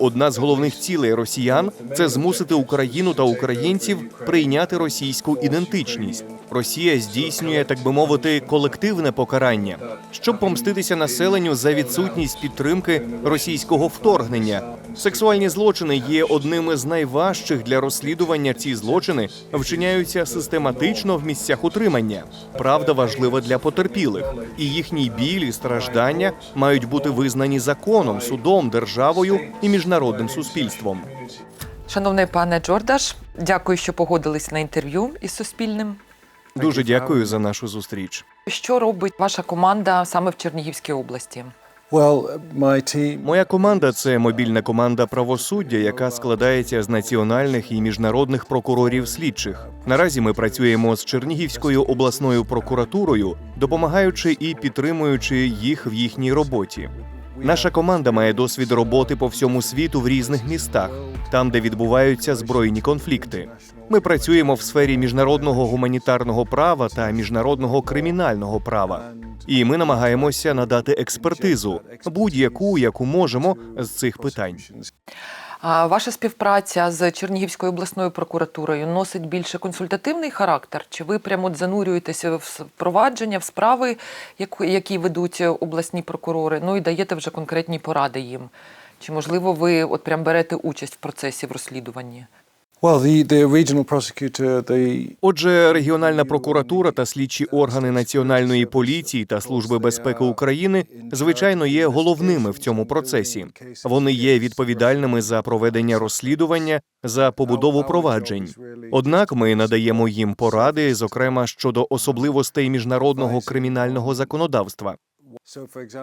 Одна з головних цілей росіян це змусити Україну та українців прийняти російську ідентичність. Росія здійснює, так би мовити, колективне покарання, щоб помститися населенню за відсутність підтримки російського вторгнення. Сексуальні злочини є одним із найважчих для розслідування. Ці злочини вчиняються систематично в місцях утримання. Правда важлива для потерпілих, і їхній біль і страждання мають бути визнані законом, судом, державою і міжнародним суспільством. Шановний пане Джордаш, дякую, що погодились на інтерв'ю із Суспільним. Дуже дякую за нашу зустріч. Що робить ваша команда саме в Чернігівській області? Моя команда це мобільна команда правосуддя, яка складається з національних і міжнародних прокурорів слідчих. Наразі ми працюємо з Чернігівською обласною прокуратурою, допомагаючи і підтримуючи їх в їхній роботі. Наша команда має досвід роботи по всьому світу в різних містах, там, де відбуваються збройні конфлікти. Ми працюємо в сфері міжнародного гуманітарного права та міжнародного кримінального права. І ми намагаємося надати експертизу будь-яку, яку можемо з цих питань. Ваша співпраця з Чернігівською обласною прокуратурою носить більше консультативний характер? Чи ви прямо занурюєтеся в впровадження, в справи, які ведуть обласні прокурори? Ну і даєте вже конкретні поради їм? Чи можливо ви от прям берете участь в процесі в розслідуванні? Отже, регіональна прокуратура та слідчі органи національної поліції та служби безпеки України звичайно є головними в цьому процесі. Вони є відповідальними за проведення розслідування за побудову проваджень. Однак ми надаємо їм поради, зокрема щодо особливостей міжнародного кримінального законодавства.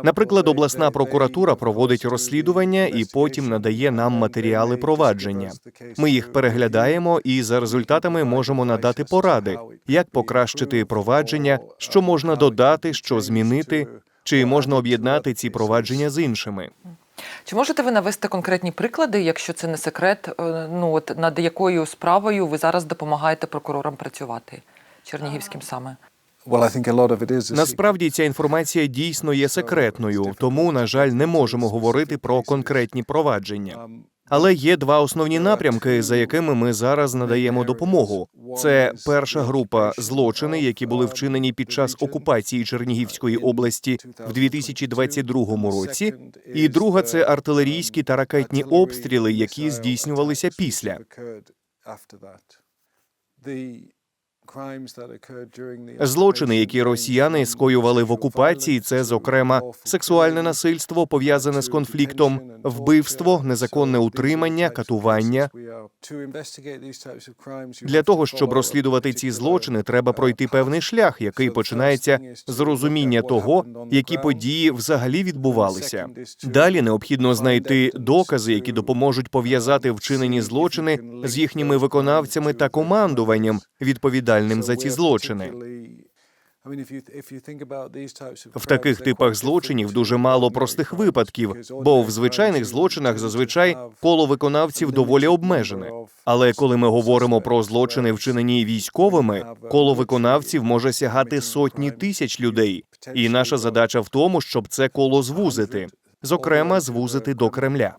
Наприклад, обласна прокуратура проводить розслідування і потім надає нам матеріали провадження. Ми їх переглядаємо і за результатами можемо надати поради, як покращити провадження, що можна додати, що змінити, чи можна об'єднати ці провадження з іншими. Чи можете ви навести конкретні приклади, якщо це не секрет, е, ну от над якою справою ви зараз допомагаєте прокурорам працювати? Чернігівським саме? Насправді ця інформація дійсно є секретною, тому, на жаль, не можемо говорити про конкретні провадження. Але є два основні напрямки, за якими ми зараз надаємо допомогу. Це перша група злочини, які були вчинені під час окупації Чернігівської області в 2022 році. І друга це артилерійські та ракетні обстріли, які здійснювалися після. Злочини, які росіяни скоювали в окупації, це зокрема сексуальне насильство пов'язане з конфліктом, вбивство, незаконне утримання, катування. Для того щоб розслідувати ці злочини, треба пройти певний шлях, який починається з розуміння того, які події взагалі відбувалися. Далі необхідно знайти докази, які допоможуть пов'язати вчинені злочини з їхніми виконавцями та командуванням, відповідальним за ці злочини. В таких типах злочинів дуже мало простих випадків, бо в звичайних злочинах зазвичай коло виконавців доволі обмежене. Але коли ми говоримо про злочини, вчинені військовими, коло виконавців може сягати сотні тисяч людей. І наша задача в тому, щоб це коло звузити, зокрема, звузити до Кремля.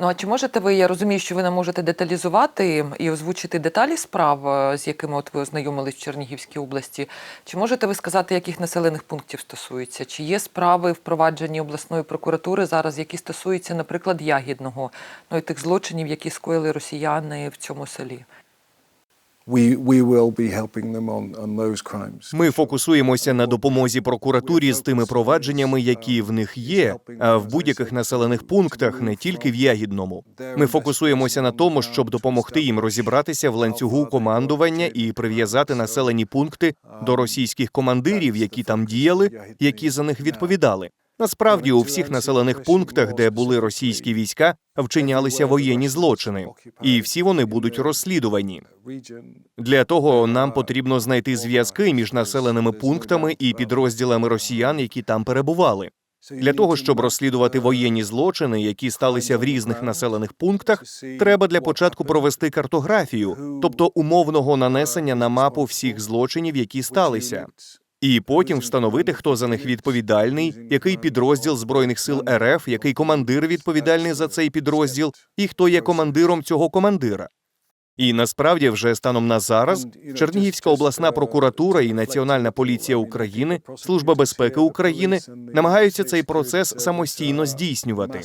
Ну а чи можете ви, я розумію, що ви не можете деталізувати і озвучити деталі справ, е, з якими от ви ознайомились в Чернігівській області? Чи можете ви сказати, яких населених пунктів стосується? Чи є справи впроваджені обласної прокуратури зараз, які стосуються, наприклад, ягідного, ну і тих злочинів, які скоїли росіяни в цьому селі? Ми фокусуємося на допомозі прокуратурі з тими провадженнями, які в них є, а в будь-яких населених пунктах, не тільки в Ягідному. Ми фокусуємося на тому, щоб допомогти їм розібратися в ланцюгу командування і прив'язати населені пункти до російських командирів, які там діяли, які за них відповідали. Насправді, у всіх населених пунктах, де були російські війська, вчинялися воєнні злочини, і всі вони будуть розслідувані. Для того нам потрібно знайти зв'язки між населеними пунктами і підрозділами росіян, які там перебували. Для того щоб розслідувати воєнні злочини, які сталися в різних населених пунктах, треба для початку провести картографію, тобто умовного нанесення на мапу всіх злочинів, які сталися. І потім встановити, хто за них відповідальний, який підрозділ збройних сил РФ, який командир відповідальний за цей підрозділ, і хто є командиром цього командира. І насправді, вже станом на зараз, Чернігівська обласна прокуратура і Національна поліція України, Служба безпеки України намагаються цей процес самостійно здійснювати.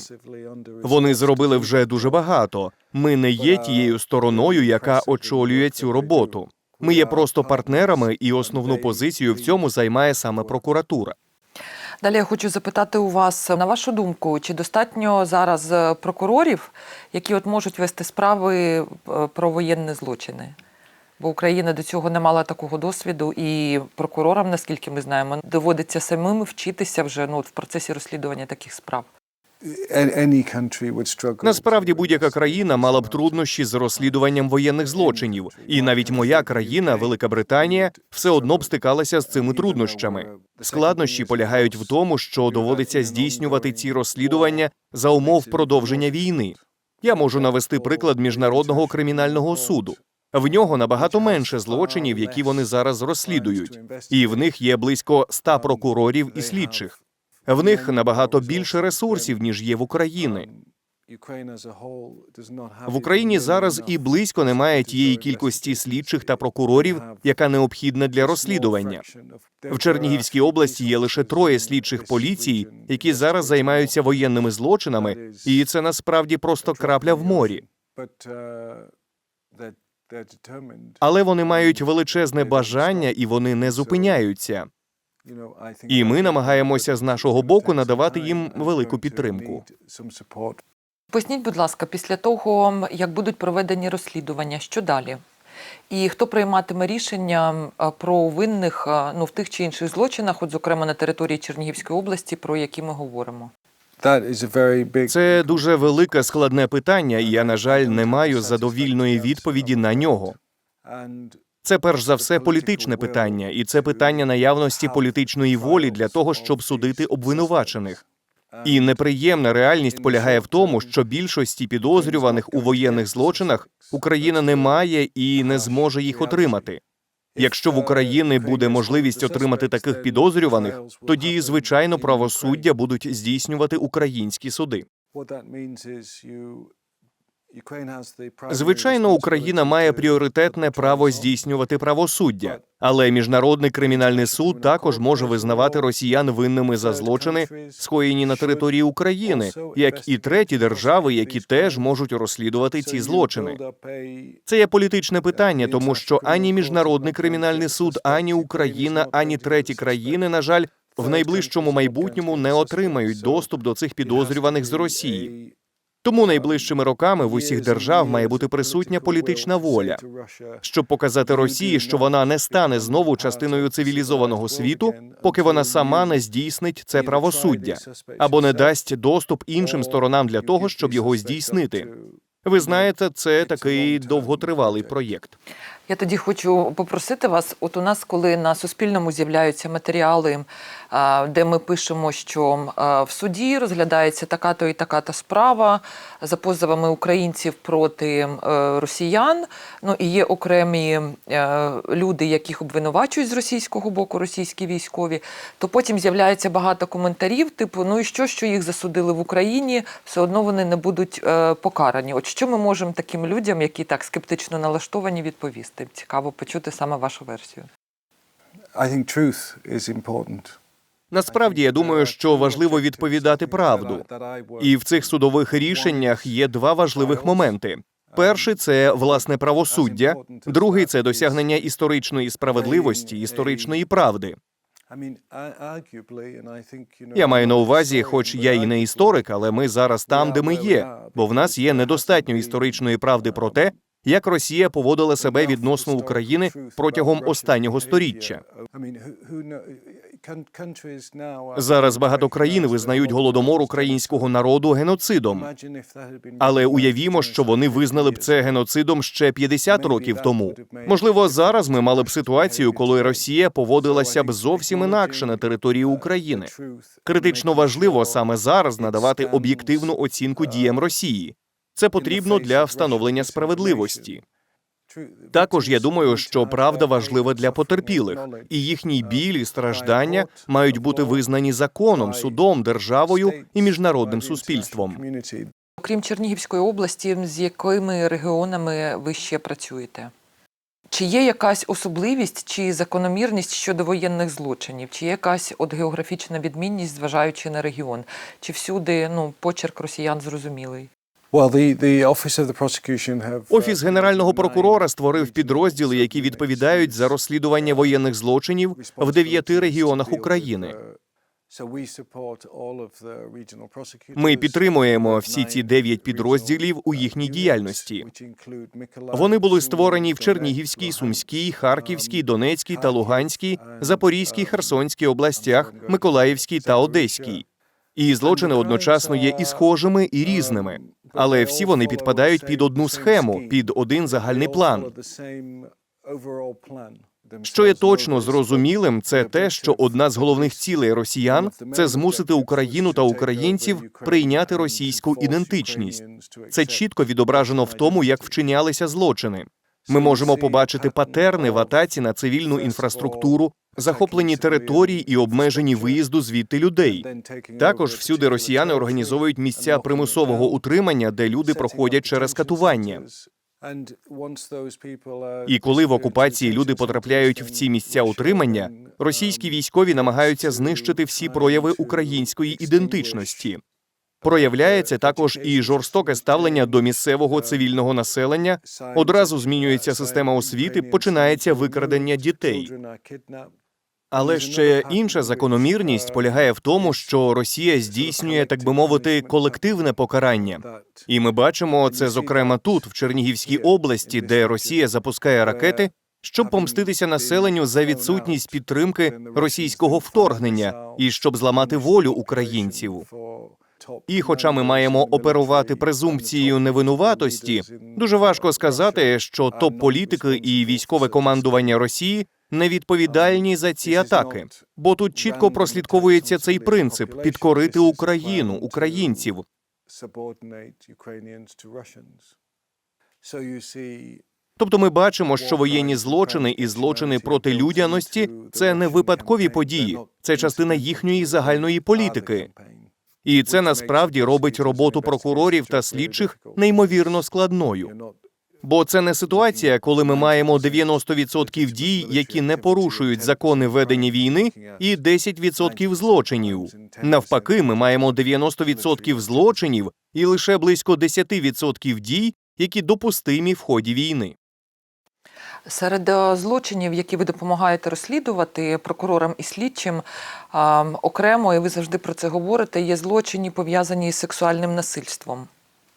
Вони зробили вже дуже багато. Ми не є тією стороною, яка очолює цю роботу. Ми є просто партнерами, і основну позицію в цьому займає саме прокуратура. Далі я хочу запитати у вас, на вашу думку, чи достатньо зараз е, прокурорів, які от можуть вести справи е, про воєнні злочини? Бо Україна до цього не мала такого досвіду, і прокурорам, наскільки ми знаємо, доводиться самим вчитися вже ну, в процесі розслідування таких справ. Насправді будь-яка країна мала б труднощі з розслідуванням воєнних злочинів, і навіть моя країна, Велика Британія, все одно б стикалася з цими труднощами. Складнощі полягають в тому, що доводиться здійснювати ці розслідування за умов продовження війни. Я можу навести приклад міжнародного кримінального суду. В нього набагато менше злочинів, які вони зараз розслідують, і в них є близько ста прокурорів і слідчих. В них набагато більше ресурсів ніж є в Україні. В Україні зараз і близько немає тієї кількості слідчих та прокурорів, яка необхідна для розслідування. В Чернігівській області є лише троє слідчих поліції, які зараз займаються воєнними злочинами, і це насправді просто крапля в морі. Але вони мають величезне бажання і вони не зупиняються. І ми намагаємося з нашого боку надавати їм велику підтримку. Поясніть, будь ласка, після того, як будуть проведені розслідування, що далі? І хто прийматиме рішення е, про винних е, ну, в тих чи інших злочинах, от, зокрема на території Чернігівської області, про які ми говоримо? Це дуже велике складне питання, і я, на жаль, не маю задовільної відповіді на нього. Це перш за все політичне питання, і це питання наявності політичної волі для того, щоб судити обвинувачених. І неприємна реальність полягає в тому, що більшості підозрюваних у воєнних злочинах Україна не має і не зможе їх отримати. Якщо в Україні буде можливість отримати таких підозрюваних, тоді звичайно правосуддя будуть здійснювати українські суди. Звичайно, Україна має пріоритетне право здійснювати правосуддя, але міжнародний кримінальний суд також може визнавати росіян винними за злочини, скоєні на території України, як і треті держави, які теж можуть розслідувати ці злочини. Це є політичне питання, тому що ані міжнародний кримінальний суд, ані Україна, ані треті країни, на жаль, в найближчому майбутньому не отримають доступ до цих підозрюваних з Росії. Тому найближчими роками в усіх держав має бути присутня політична воля, щоб показати Росії, що вона не стане знову частиною цивілізованого світу, поки вона сама не здійснить це правосуддя або не дасть доступ іншим сторонам для того, щоб його здійснити. Ви знаєте, це такий довготривалий проєкт. Я тоді хочу попросити вас. От у нас, коли на Суспільному з'являються матеріали, де ми пишемо, що в суді розглядається така-то і така-то справа за позовами українців проти е, росіян. Ну і є окремі е, люди, яких обвинувачують з російського боку, російські військові. То потім з'являється багато коментарів, типу: ну і що, що їх засудили в Україні, все одно вони не будуть е, покарані. От що ми можемо таким людям, які так скептично налаштовані, відповісти? Цікаво почути саме вашу версію. I think truth is important. Насправді я думаю, що важливо відповідати правду. І в цих судових рішеннях є два важливих моменти. Перший це власне правосуддя, другий це досягнення історичної справедливості, історичної правди. Я маю на увазі, хоч я і не історик, але ми зараз там, де ми є, бо в нас є недостатньо історичної правди про те, як Росія поводила себе відносно України протягом останнього сторіччя. Зараз багато країн визнають голодомор українського народу геноцидом. Але уявімо, що вони визнали б це геноцидом ще 50 років тому. Можливо, зараз ми мали б ситуацію, коли Росія поводилася б зовсім інакше на території України. Критично важливо саме зараз надавати об'єктивну оцінку діям Росії. Це потрібно для встановлення справедливості. Також я думаю, що правда важлива для потерпілих, і їхній біль і страждання мають бути визнані законом, судом, державою і міжнародним суспільством. Окрім Чернігівської області, з якими регіонами ви ще працюєте? Чи є якась особливість чи закономірність щодо воєнних злочинів? Чи є якась от географічна відмінність, зважаючи на регіон? Чи всюди ну, почерк росіян зрозумілий? Uh, Офіс генерального прокурора створив підрозділи, які відповідають за розслідування воєнних злочинів в дев'яти регіонах України. Ми підтримуємо всі ці дев'ять підрозділів у їхній діяльності. Вони були створені в Чернігівській, Сумській, Харківській, Донецькій та Луганській, Запорізькій, Херсонській областях, Миколаївській та Одеській. І злочини одночасно є і схожими, і різними. Але всі вони підпадають під одну схему, під один загальний план. Що є точно зрозумілим, це те, що одна з головних цілей росіян це змусити Україну та українців прийняти російську ідентичність. Це чітко відображено в тому, як вчинялися злочини. Ми можемо побачити патерни в атаці на цивільну інфраструктуру, захоплені території і обмежені виїзду звідти людей. Також всюди росіяни організовують місця примусового утримання, де люди проходять через катування. І коли в окупації люди потрапляють в ці місця утримання, російські військові намагаються знищити всі прояви української ідентичності. Проявляється також і жорстоке ставлення до місцевого цивільного населення. Одразу змінюється система освіти, починається викрадення дітей. Але ще інша закономірність полягає в тому, що Росія здійснює, так би мовити, колективне покарання. І ми бачимо це зокрема тут, в Чернігівській області, де Росія запускає ракети, щоб помститися населенню за відсутність підтримки російського вторгнення і щоб зламати волю українців. І, хоча ми маємо оперувати презумпцією невинуватості, дуже важко сказати, що топ-політики і військове командування Росії не відповідальні за ці атаки, бо тут чітко прослідковується цей принцип підкорити Україну, українців. Тобто ми бачимо, що воєнні злочини і злочини проти людяності це не випадкові події, це частина їхньої загальної політики. І це насправді робить роботу прокурорів та слідчих неймовірно складною. Бо це не ситуація, коли ми маємо 90% дій, які не порушують закони ведення війни, і 10% злочинів. Навпаки, ми маємо 90% злочинів і лише близько 10% дій, які допустимі в ході війни. Серед е, злочинів, які ви допомагаєте розслідувати прокурорам і слідчим, окремо, і ви завжди про це говорите, є злочини пов'язані з сексуальним насильством.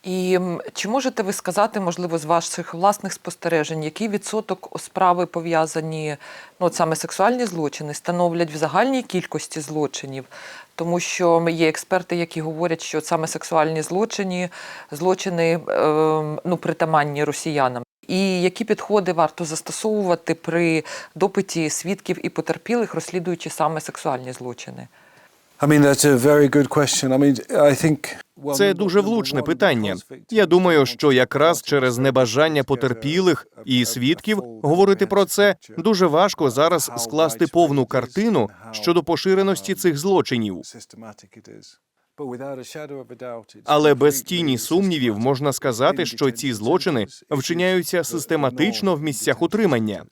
І чи можете ви сказати, можливо, з ваших власних спостережень, який відсоток справи пов'язані, ну от саме сексуальні злочини, становлять в загальній кількості злочинів? Тому що є експерти, які говорять, що саме сексуальні злочини, злочини е, ну, притаманні росіянам. І які підходи варто застосовувати при допиті свідків і потерпілих, розслідуючи саме сексуальні злочини? I mean, that's a very good question. I mean, I think Це дуже влучне питання. Я думаю, що якраз через небажання потерпілих і свідків говорити про це дуже важко зараз скласти повну картину щодо поширеності цих злочинів. Але без тіні сумнівів можна сказати, що ці злочини вчиняються систематично в місцях утримання.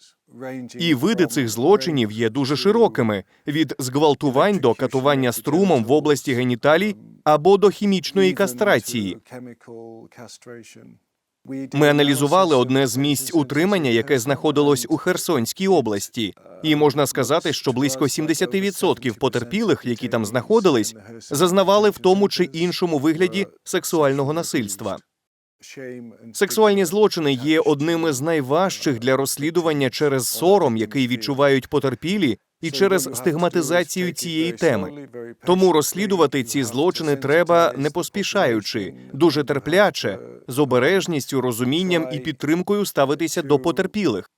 І види цих злочинів є дуже широкими: від зґвалтувань до катування струмом в області геніталій або до хімічної кастрації. Ми аналізували одне з місць утримання, яке знаходилось у Херсонській області, і можна сказати, що близько 70% потерпілих, які там знаходились, зазнавали в тому чи іншому вигляді сексуального насильства. Сексуальні злочини є одним із найважчих для розслідування через сором, який відчувають потерпілі, і через стигматизацію цієї теми. Тому розслідувати ці злочини треба не поспішаючи, дуже терпляче, з обережністю, розумінням і підтримкою ставитися до потерпілих.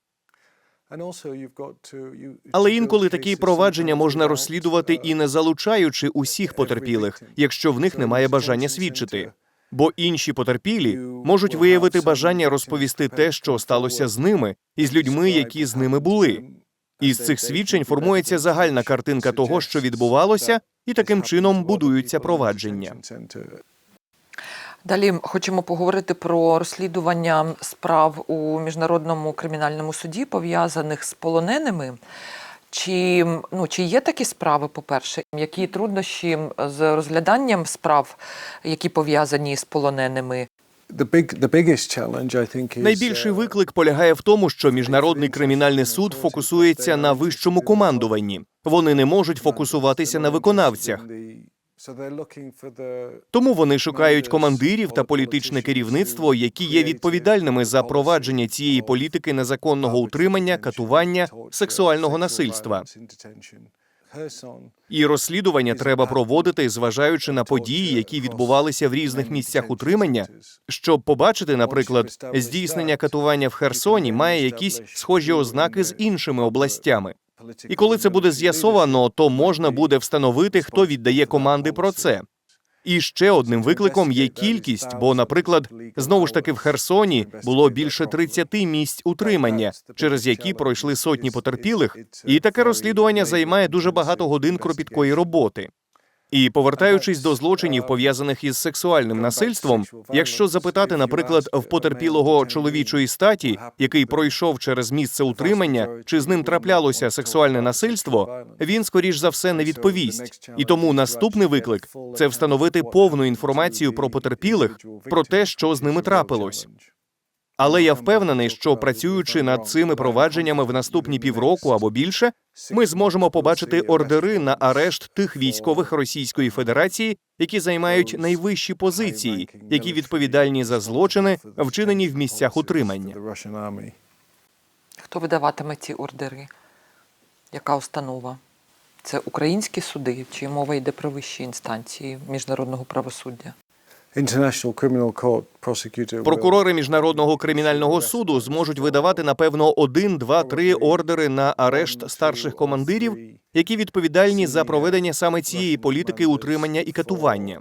Але інколи такі провадження можна розслідувати і не залучаючи усіх потерпілих, якщо в них немає бажання свідчити. Бо інші потерпілі можуть виявити бажання розповісти те, що сталося з ними, і з людьми, які з ними були. Із цих свідчень формується загальна картинка того, що відбувалося, і таким чином будуються провадження. Далі хочемо поговорити про розслідування справ у міжнародному кримінальному суді, пов'язаних з полоненими. Чи, ну, чи є такі справи, по-перше, які труднощі з розгляданням справ, які пов'язані з полоненими? Найбільший uh, виклик полягає в тому, що міжнародний кримінальний суд фокусується на вищому командуванні. Вони не можуть фокусуватися на виконавцях. Тому вони шукають командирів та політичне керівництво, які є відповідальними за провадження цієї політики незаконного утримання, катування, сексуального насильства. І розслідування треба проводити, зважаючи на події, які відбувалися в різних місцях утримання, щоб побачити, наприклад, здійснення катування в Херсоні має якісь схожі ознаки з іншими областями. І коли це буде з'ясовано, то можна буде встановити, хто віддає команди про це. І ще одним викликом є кількість, бо, наприклад, знову ж таки в Херсоні було більше 30 місць утримання, через які пройшли сотні потерпілих, і таке розслідування займає дуже багато годин кропіткої роботи. І повертаючись до злочинів, пов'язаних із сексуальним насильством, якщо запитати, наприклад, в потерпілого чоловічої статі, який пройшов через місце утримання, чи з ним траплялося сексуальне насильство, він скоріш за все не відповість. І тому наступний виклик це встановити повну інформацію про потерпілих, про те, що з ними трапилось. Але я впевнений, що працюючи над цими провадженнями в наступні півроку або більше, ми зможемо побачити ордери на арешт тих військових Російської Федерації, які займають найвищі позиції, які відповідальні за злочини, вчинені в місцях утримання. Хто видаватиме ці ордери? Яка установа? Це українські суди, чи мова йде про вищі інстанції міжнародного правосуддя? Прокурори міжнародного кримінального суду зможуть видавати напевно один, два, три ордери на арешт старших командирів, які відповідальні за проведення саме цієї політики утримання і катування.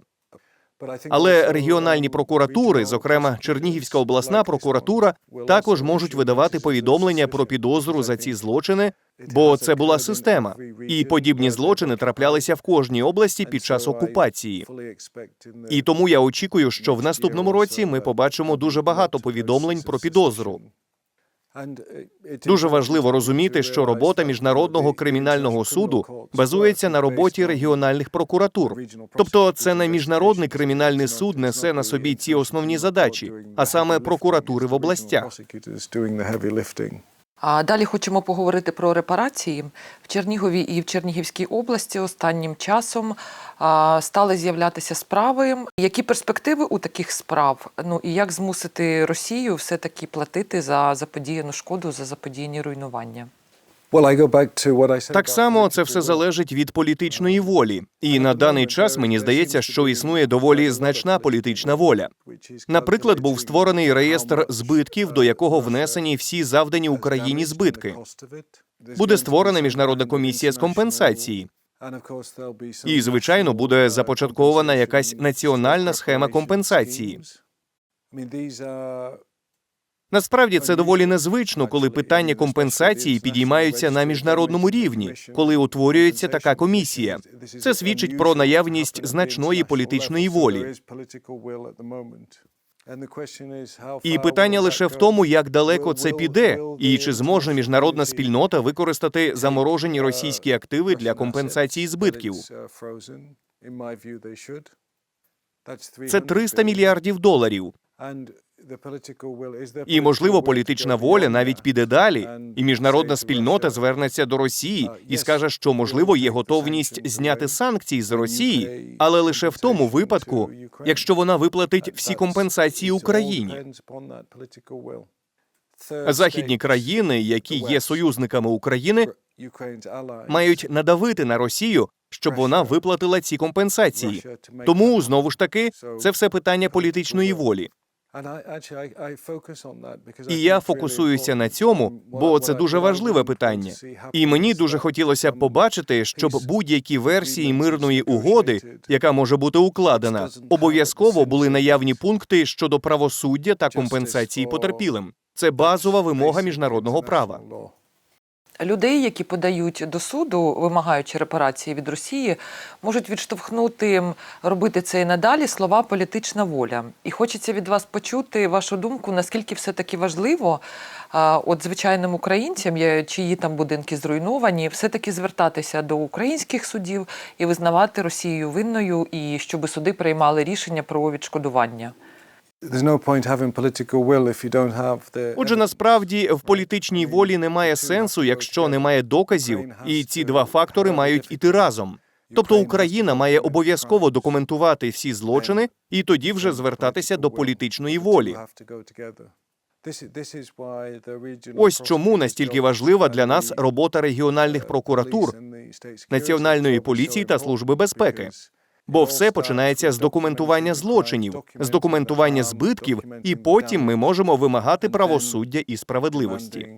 Але регіональні прокуратури, зокрема Чернігівська обласна прокуратура, також можуть видавати повідомлення про підозру за ці злочини, бо це була система, і подібні злочини траплялися в кожній області під час окупації. І тому я очікую, що в наступному році ми побачимо дуже багато повідомлень про підозру. Дуже важливо розуміти, що робота міжнародного кримінального суду базується на роботі регіональних прокуратур. Тобто, це не міжнародний кримінальний суд несе на собі ці основні задачі, а саме прокуратури в областях. А далі хочемо поговорити про репарації. В Чернігові і в Чернігівській області останнім часом стали з'являтися справи. Які перспективи у таких справ? Ну і як змусити Росію все-таки платити за заподіяну шкоду, за заподіяні руйнування? Так само це все залежить від політичної волі, і на даний час мені здається, що існує доволі значна політична воля. Наприклад, був створений реєстр збитків, до якого внесені всі завдані Україні збитки. Буде створена міжнародна комісія з компенсації. І, звичайно, буде започаткована якась національна схема компенсації. Насправді це доволі незвично, коли питання компенсації підіймаються на міжнародному рівні, коли утворюється така комісія. Це свідчить про наявність значної політичної волі. І питання лише в тому, як далеко це піде, і чи зможе міжнародна спільнота використати заморожені російські активи для компенсації збитків. Це 300 мільярдів доларів. І можливо, політична воля навіть піде далі, і міжнародна спільнота звернеться до Росії і скаже, що можливо є готовність зняти санкції з Росії, але лише в тому випадку, якщо вона виплатить всі компенсації Україні. Західні країни, які є союзниками України, мають надавити на Росію, щоб вона виплатила ці компенсації. Тому знову ж таки це все питання політичної волі. І я фокусуюся на цьому, бо це дуже важливе питання. І мені дуже хотілося б побачити, щоб будь-які версії мирної угоди, яка може бути укладена, обов'язково були наявні пункти щодо правосуддя та компенсації потерпілим. Це базова вимога міжнародного права. Людей, які подають до суду, вимагаючи репарації від Росії, можуть відштовхнути робити це і надалі слова політична воля. І хочеться від вас почути вашу думку, наскільки все таки важливо, от звичайним українцям, чиї там будинки зруйновані, все таки звертатися до українських судів і визнавати Росію винною, і щоб суди приймали рішення про відшкодування. Отже, насправді в політичній волі немає сенсу, якщо немає доказів, і ці два фактори мають іти разом. Тобто Україна має обов'язково документувати всі злочини і тоді вже звертатися до політичної волі. Ось чому настільки важлива для нас робота регіональних прокуратур, національної поліції та служби безпеки. Бо все починається з документування злочинів, з документування збитків, і потім ми можемо вимагати правосуддя і справедливості.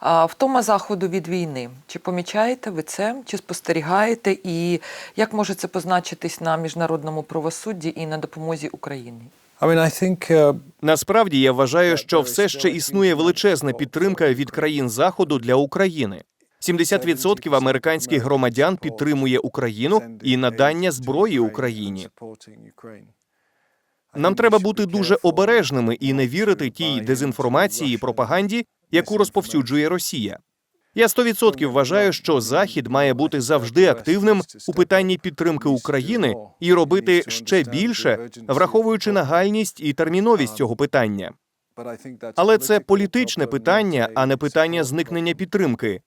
А втома заходу від війни. Чи помічаєте ви це, чи спостерігаєте, і як може це позначитись на міжнародному правосудді і на допомозі Україні? Uh, Насправді я вважаю, що все ще існує величезна підтримка від країн заходу для України. 70% американських громадян підтримує Україну і надання зброї Україні. Нам треба бути дуже обережними і не вірити тій дезінформації і пропаганді, яку розповсюджує Росія. Я 100% вважаю, що Захід має бути завжди активним у питанні підтримки України і робити ще більше, враховуючи нагальність і терміновість цього питання. Але це політичне питання, а не питання зникнення підтримки.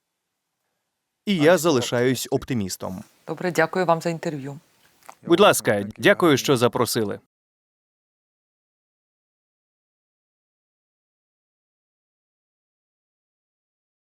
І я залишаюсь оптимістом. Добре, дякую вам за інтерв'ю. Будь ласка, дякую, що запросили.